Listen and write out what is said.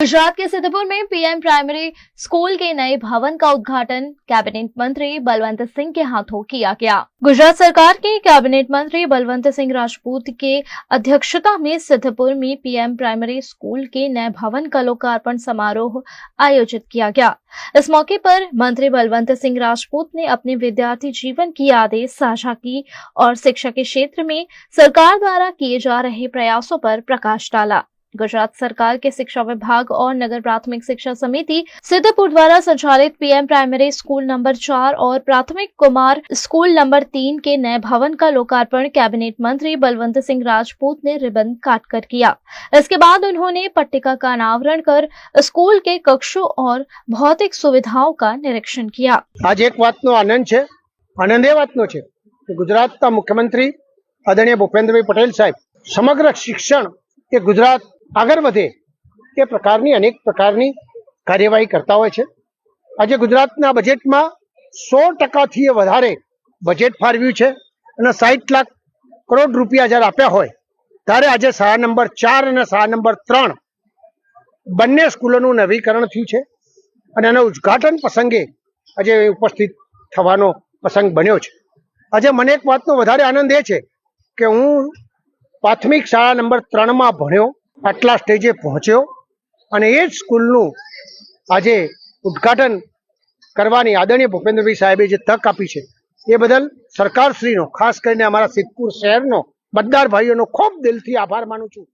गुजरात के सिद्धपुर में PM primary school के नए भवन का उद्घाटन कैबिनेट मंत्री बलवंत सिंह के हाथों किया गया। गुजरात सरकार के कैबिनेट मंत्री बलवंत सिंह राजपूत के अध्यक्षता में सिद्धपुर में पीएम प्राइमरी स्कूल के नए भवन का लोकार्पण समारोह आयोजित किया गया। इस मौके पर मंत्री बलवंत सिंह राजपूत ने अपने विद्यार्थी जीवन की यादें साझा की और शिक्षा के क्षेत्र में सरकार द्वारा किए जा रहे प्रयासों पर प्रकाश डाला। गुजरात सरकार के शिक्षा विभाग और नगर प्राथमिक शिक्षा समिति सिद्धपुर द्वारा संचालित पीएम प्राइमरी स्कूल नंबर चार और प्राथमिक कुमार स्कूल नंबर तीन के नए भवन का लोकार्पण कैबिनेट मंत्री बलवंत सिंह राजपूत ने रिबन काटकर किया इसके बाद उन्होंने पट्टिका का अनावरण कर स्कूल के कक्षों और भौतिक सुविधाओं का निरीक्षण किया આજ એક વાતનો આનંદ છે આનંદ એ વાતનો છે કે ગુજરાતના મુખ્યમંત્રી આદરણીય ભૂપેન્દ્રભાઈ પટેલ સાહેબ સમગ્ર શિક્ષણ એ ગુજરાત આગળ વધે એ પ્રકારની અનેક પ્રકારની કાર્યવાહી કરતા હોય છે. આજે ગુજરાતના બજેટમાં સો ટકાથી વધારે બજેટ ફાળવ્યું છે અને સાઠ લાખ કરોડ રૂપિયા જ્યારે આપ્યા હોય, ત્યારે આજે શાળા નંબર ચાર અને શાળા નંબર ત્રણ બંને સ્કૂલોનું નવીકરણ થયું છે અને એના ઉદ્ઘાટન પ્રસંગે આજે ઉપસ્થિત થવાનો પ્રસંગ બન્યો છે. આજે મને એક વાતનો વધારે આનંદ એ છે કે હું પ્રાથમિક શાળા નંબર ત્રણમાં ભણ્યો આટલા સ્ટેજે પહોંચ્યો અને એ જ સ્કૂલનું આજે ઉદ્ઘાટન કરવાની આદરણીય ભૂપેન્દ્રભાઈ સાહેબે જે તક આપી છે, એ બદલ સરકારશ્રીનો, ખાસ કરીને અમારા સિદ્ધપુર શહેરનો, મતદાર ભાઈઓનો ખૂબ દિલથી આભાર માનું છું.